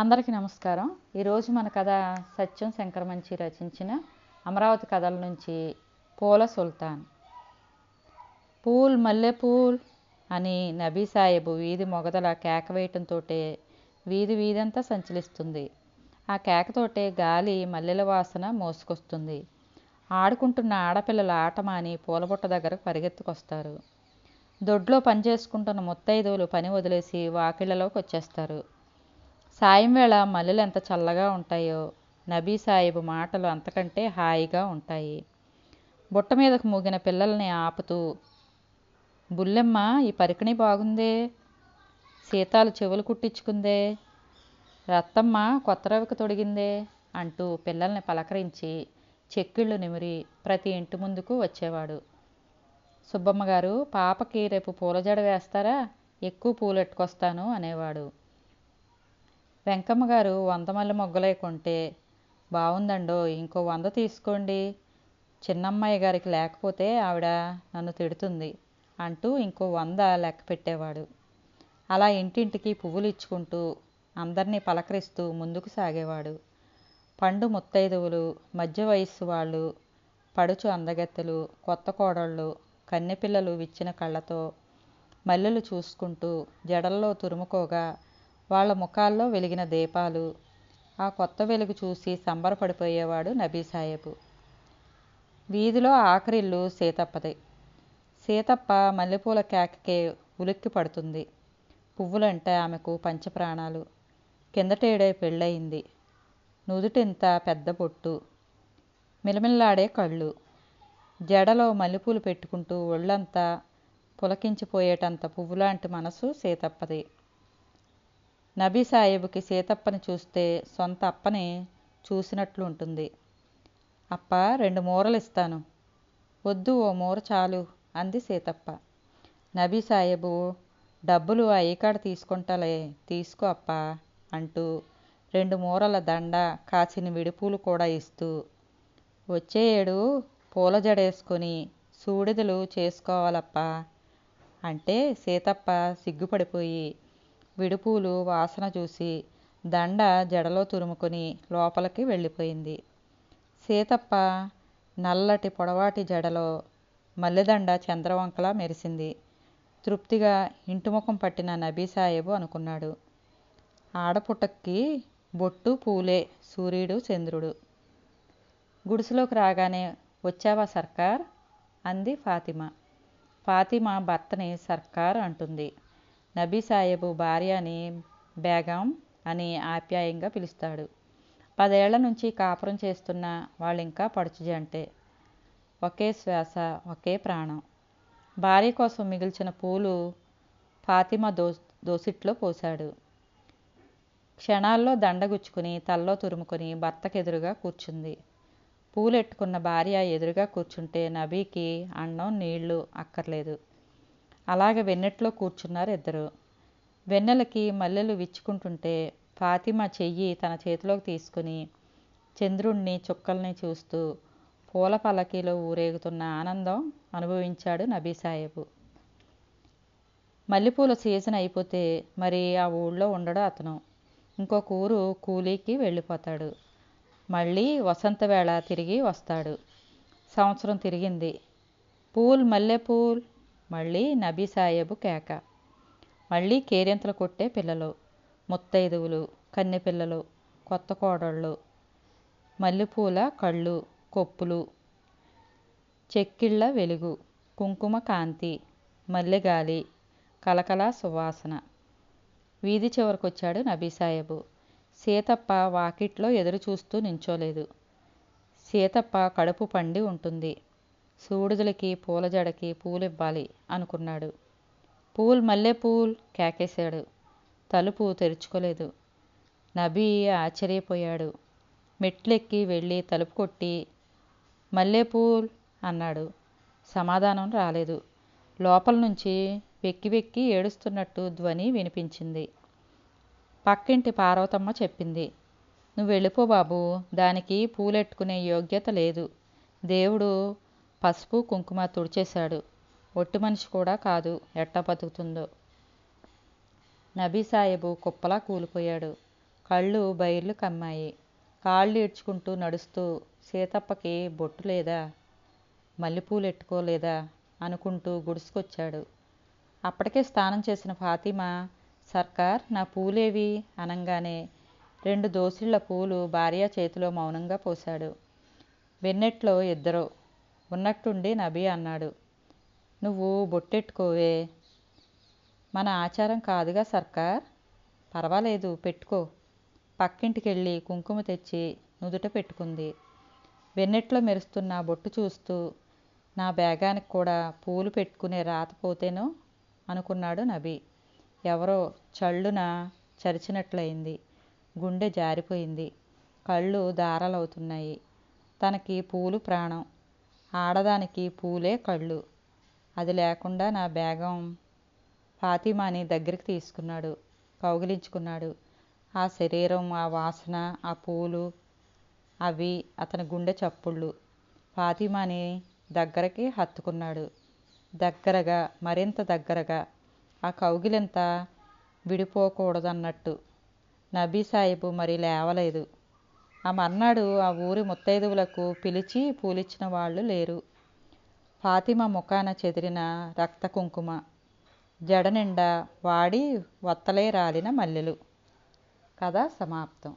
అందరికీ నమస్కారం. ఈరోజు మన కథ సత్యం శంకరమంచి రచించిన అమరావతి కథల నుంచి పూల సుల్తాన్. పూల్ మల్లె పూల్ అని నబీ సాహెబ్ వీధి మొగదల కేక వేయటంతో వీధి వీధంతా సంచలిస్తుంది. ఆ కేకతోటే గాలి మల్లెల వాసన మోసుకొస్తుంది. ఆడుకుంటున్న ఆడపిల్లల ఆట మాని పూలబుట్ట దగ్గరకు పరిగెత్తుకొస్తారు. దొడ్లో పని చేసుకుంటున్న ముత్తైదువులు పని వదిలేసి వాకిళ్ళలోకి వచ్చేస్తారు. సాయం వేళ మల్లెలు ఎంత చల్లగా ఉంటాయో నబీ సాహిబ్ మాటలు అంతకంటే హాయిగా ఉంటాయి. బుట్ట మీదకు మూగిన పిల్లల్ని ఆపుతూ బుల్లెమ్మ ఈ పరికిణి బాగుందే? సీతాలు చెవులు కుట్టించుకుందే? రత్తమ్మ కొత్త రవికి తొడిగిందే? అంటూ పిల్లల్ని పలకరించి చెక్కిళ్ళు నిమిరి ప్రతి ఇంటి ముందుకు వచ్చేవాడు. సుబ్బమ్మ గారు పాపకి రేపు పూల జడ వేస్తారా? ఎక్కువ పూలు ఎట్టుకొస్తాను అనేవాడు. వెంకమ్మ గారు వంద మల్లె మొగ్గలే కొంటే బాగుందండో ఇంకో వంద తీసుకోండి. చిన్నమ్మాయి గారికి లేకపోతే ఆవిడ నన్ను తిడుతుంది అంటూ ఇంకో వంద లెక్క పెట్టేవాడు. అలా ఇంటింటికి పువ్వులు ఇచ్చుకుంటూ అందరినీ పలకరిస్తూ ముందుకు సాగేవాడు. పండు ముత్తైదువులు మధ్య వయస్సు వాళ్ళు పడుచు అందగత్తెలు కొత్త కోడళ్ళు కన్నెపిల్లలు విచ్చిన కళ్ళతో మల్లెలు చూసుకుంటూ జడల్లో తురుముకోగా వాళ్ళ ముఖాల్లో వెలిగిన దీపాలు. ఆ కొత్త వెలుగు చూసి సంబరపడిపోయేవాడు నబీ వీధిలో ఆఖరిల్లు సీతప్పది. సీతప్ప మల్లెపూల కేకకే ఉలిక్కి పడుతుంది. పువ్వులంటే ఆమెకు పంచప్రాణాలు. కిందటేడే పెళ్ళయింది. నుదుటింత పెద్ద బొట్టు. మిలమిల్లాడే కళ్ళు. జడలో మల్లెపూలు పెట్టుకుంటూ ఒళ్ళంతా పులకించిపోయేటంత పువ్వులాంటి మనసు సీతప్పది. నబీ సాహెబ్కి సీతప్పని చూస్తే సొంత అప్పని చూసినట్లు ఉంటుంది. అప్ప రెండు మూరలు ఇస్తాను వద్దు ఓ మూర చాలు అంది సీతప్ప. నబీ సాహెబు డబ్బులు అయ్యకాడ తీసుకుంటాలే తీసుకో అప్ప అంటూ రెండు మూరల దండ కాచిన విడిపూలు కూడా ఇస్తూ వచ్చే ఏడు పూల జడేసుకొని సూడిదలు చేసుకోవాలప్ప అంటే సీతప్ప సిగ్గుపడిపోయి విడుపూలు వాసన చూసి దండ జడలో తురుముకొని లోపలికి వెళ్ళిపోయింది. సీతప్ప నల్లటి పొడవాటి జడలో మల్లెదండ చంద్రవంకలా మెరిసింది. తృప్తిగా ఇంటిముఖం పట్టిన నబీసాహేబు అనుకున్నాడు. ఆడపుట్టక్కి బొట్టు పూలే సూర్యుడు చంద్రుడు. గుడిసెలోకి రాగానే వచ్చావా సర్కార్? అంది ఫాతిమా. ఫాతిమా భర్తని సర్కార్ అంటుంది. నబీ సాహెబు భార్యని బేగం అని ఆప్యాయంగా పిలుస్తాడు. పదేళ్ళ నుంచి కాపురం చేస్తున్న వాళ్ళింకా పడుచు జంటే. ఒకే శ్వాస ఒకే ప్రాణం. భార్య కోసం మిగిల్చిన పూలు ఫాతిమా దో దోసిట్లో పోశాడు. క్షణాల్లో దండగుచ్చుకుని తల్లో తురుముకొని భర్తకెదురుగా కూర్చుంది. పూలెట్టుకున్న భార్య ఎదురుగా కూర్చుంటే నబీకి అన్నం నీళ్ళు అక్కర్లేదు. అలాగే వెన్నెట్లో కూర్చున్నారు ఇద్దరు. వెన్నెలకి మల్లెలు విచ్చుకుంటుంటే ఫాతిమా చెయ్యి తన చేతిలోకి తీసుకుని చంద్రుణ్ణి చుక్కల్ని చూస్తూ పూల పలకీలో ఊరేగుతున్న ఆనందం అనుభవించాడు నబీ మల్లెపూల సీజన్ అయిపోతే మరి ఆ ఊళ్ళో ఉండడు అతను. ఇంకొక ఊరు కూలీకి వెళ్ళిపోతాడు. మళ్ళీ వసంత వేళ తిరిగి వస్తాడు. సంవత్సరం తిరిగింది. పూల్ మల్లెపూల్ మళ్ళీ నబీ కేక. మళ్ళీ కేరింతలు కొట్టే పిల్లలు ముత్తైదువులు కన్నెపిల్లలు కొత్త కోడళ్ళు మల్లెపూల కళ్ళు కొప్పులు చెక్కిళ్ళ వెలుగు కుంకుమ కాంతి మల్లెగాలి కలకల సువాసన. వీధి చివరకొచ్చాడు నబీసాహెబు సీతప్ప వాకిట్లో ఎదురు చూస్తూ నించోలేదు. సీతప్ప కడుపు పండి ఉంటుంది. సూడిదలకి పూల జడకి పూలివ్వాలి అనుకున్నాడు. పూల్ మల్లె పూల్ కేకేశాడు. తలుపు తెరుచుకోలేదు. నబీ ఆశ్చర్యపోయాడు. మెట్లెక్కి వెళ్ళి తలుపు కొట్టి మల్లెపూల్ అన్నాడు. సమాధానం రాలేదు. లోపల నుంచి వెక్కి వెక్కి ఏడుస్తున్నట్టు ధ్వని వినిపించింది. పక్కింటి పార్వతమ్మ చెప్పింది నువ్వు వెళ్ళిపో బాబు దానికి పూలెట్టుకునే యోగ్యత లేదు. దేవుడు పసుపు కుంకుమ తుడిచేశాడు. ఒట్టి మనిషి కూడా కాదు ఎట్టా బతుకుతుందో. నబీ కుప్పలా కూలిపోయాడు. కళ్ళు బయర్లు కమ్మాయి. కాళ్ళు ఈడ్చుకుంటూ నడుస్తూ సీతప్పకి బొట్టు లేదా మల్లెపూలు ఎట్టుకోలేదా అనుకుంటూ గుడిసుకొచ్చాడు. అప్పటికే స్నానం చేసిన ఫాతిమా సర్కార్ నా పూలేవి అనంగానే రెండు దోసిళ్ళ పూలు భార్య చేతిలో మౌనంగా పోశాడు. వెన్నెట్లో ఇద్దరు ఉన్నట్టుండి నబీ అన్నాడు. నువ్వు బొట్టెట్టుకోవే. మన ఆచారం కాదుగా సర్కార్? పర్వాలేదు పెట్టుకో. పక్కింటికెళ్ళి కుంకుమ తెచ్చి నుదుట పెట్టుకుంది. వెన్నెట్లో మెరుస్తున్న బొట్టు చూస్తూ నా బేగానికి కూడా పూలు పెట్టుకునే రాత పోతేనో? అనుకున్నాడు నబీ. ఎవరో చళ్ళున చరిచినట్లయింది. గుండె జారిపోయింది. కళ్ళు దారాలవుతున్నాయి. తనకి పూలు ప్రాణం. ఆడదానికి పూలే కళ్ళు. అది లేకుండా నా బేగం ఫాతిమాని దగ్గరికి తీసుకున్నాడు. కౌగిలించుకున్నాడు. ఆ శరీరం ఆ వాసన ఆ పూలు అవి అతని గుండె చప్పుళ్ళు. ఫాతిమాని దగ్గరికి హత్తుకున్నాడు. దగ్గరగా మరింత దగ్గరగా. ఆ కౌగిలింత విడిపోకూడదన్నట్టు. నబీ సాహిబు మరి లేవలేదు. ఆ మర్నాడు ఆ ఊరి ముత్తైదువులకు పిలిచి పూలిచ్చిన వాళ్ళు లేరు. ఫాతిమా ముఖాన చెదిరిన రక్త కుంకుమ జడ నిండా వాడి వత్తలే రాలిన మల్లెలు. కథ సమాప్తం.